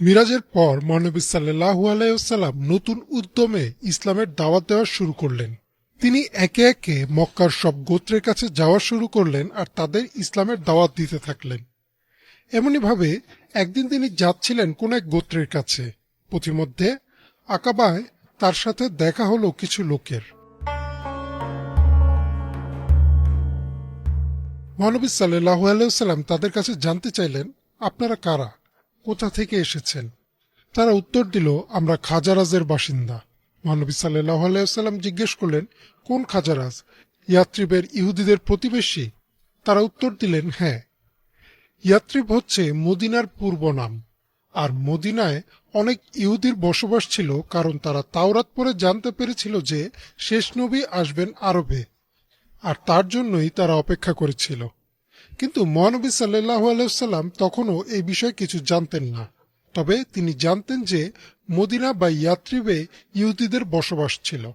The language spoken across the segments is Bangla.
মিরাজের পর মহানবী সাল্লাহু আলাইসাল্লাম নতুন উদ্যমে ইসলামের দাওয়াত দেওয়া শুরু করলেন। তিনি একে একে মক্কার সব গোত্রের কাছে যাওয়া শুরু করলেন আর তাদের ইসলামের দাওয়াত দিতে থাকলেন। এমনিভাবে একদিন তিনি যাচ্ছিলেন কোন এক গোত্রের কাছে। পথিমধ্যে আকাবায় তার সাথে দেখা হলো কিছু লোকের। মহানবী সাল্লাহ আলাইসাল্লাম তাদের কাছে জানতে চাইলেন, আপনারা কারা? কোথা থেকে এসেছেন? তারা উত্তর দিল, আমরা খাজারাজের বাসিন্দা। মহানবী সাল্লাহ আলাইসাল্লাম জিজ্ঞেস করলেন, কোন খাজারাজ? ইয়াত্রিবের ইহুদিদের প্রতিবেশী? তারা উত্তর দিলেন হ্যাঁ। ইয়াত্রিব হচ্ছে মদিনার পূর্ব নাম, আর মদিনায় অনেক ইহুদির বসবাস ছিল, কারণ তারা তাওরাত পরে জানতে পেরেছিল যে শেষ নবী আসবেন আরবে, আর তার জন্যই তারা অপেক্ষা করেছিল। কিন্তু মহানবী সাল্লাহ আলাইসাল্লাম তখনও এই বিষয়ে কিছু জানতেন না। তবে তিনি জানতেন যে মদিনা বা ইয়াত্রিবে ইহুদিদের বসবাস ছিল।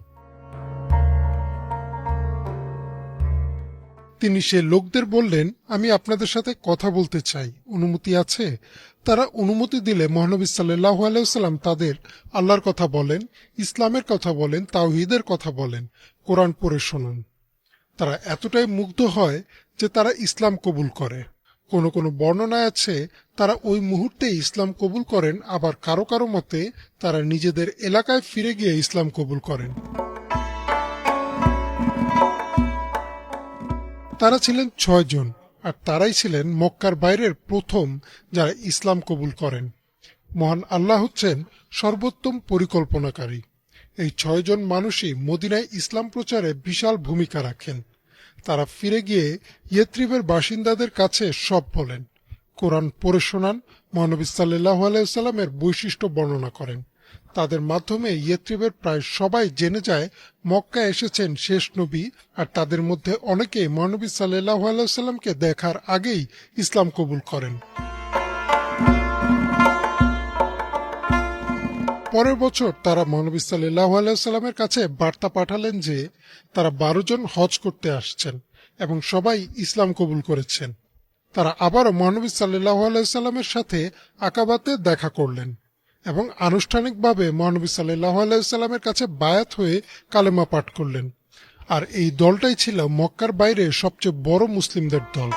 তিনি সে লোকদের বললেন, আমি আপনাদের সাথে কথা বলতে চাই। অনুমতি আছে? তারা অনুমতি দিলে মহানবী সাল্লাহ আলাইসাল্লাম তাদের আল্লাহর কথা বলেন, ইসলামের কথা বলেন, তাওহিদের কথা বলেন। কোরআন পড়ে শোনান। তারা এতটাই মুগ্ধ হয় যে তারা ইসলাম কবুল করে। কোনো কোনো বর্ণনায় আছে, তারা ওই মুহূর্তে ইসলাম কবুল করেন, আবার কারও কারও মতে তারা নিজেদের এলাকায় ফিরে গিয়ে ইসলাম কবুল করেন। তারা ছিলেন ছয় জন, আর তারাই ছিলেন মক্কার বাইরের প্রথম যারা ইসলাম কবুল করেন। মহান আল্লাহ হচ্ছেন সর্বোত্তম পরিকল্পনাকারী। এই ছয়জন মানুষই মদিনায় ইসলাম প্রচারে বিশাল ভূমিকা রাখেন। তারা ফিরে গিয়ে ইয়েত্রিবের বাসিন্দাদের কাছে সব বলেন। কোরআন পড়ে শোনান, মহানবী সাল্লাহ আলাইসাল্লামের বৈশিষ্ট্য বর্ণনা করেন। তাদের মাধ্যমে ইয়েত্রিবের প্রায় সবাই জেনে যায় মক্কা এসেছেন শেষ নবী আর তাদের মধ্যে অনেকেই মহানবী সাল্লাহ আলাইসাল্লামকে দেখার আগেই ইসলাম কবুল করেন। পরের বছর তারা মহানবী সাল্লাহ আলাইসাল্লামের কাছে বার্তা পাঠালেন যে তারা বারো জন হজ করতে আসছেন এবং সবাই ইসলাম কবুল করেছেন। তারা আবারও মহানবী সাল্লাহ আলাইসাল্লামের সাথে আকাবাতে দেখা করলেন এবং আনুষ্ঠানিকভাবে মহানবী সাল্লাহ আলাইসাল্লামের কাছে বায়াত হয়ে কালেমা পাঠ করলেন। আর এই দলটাই ছিল মক্কার বাইরে সবচেয়ে বড় মুসলিমদের দল।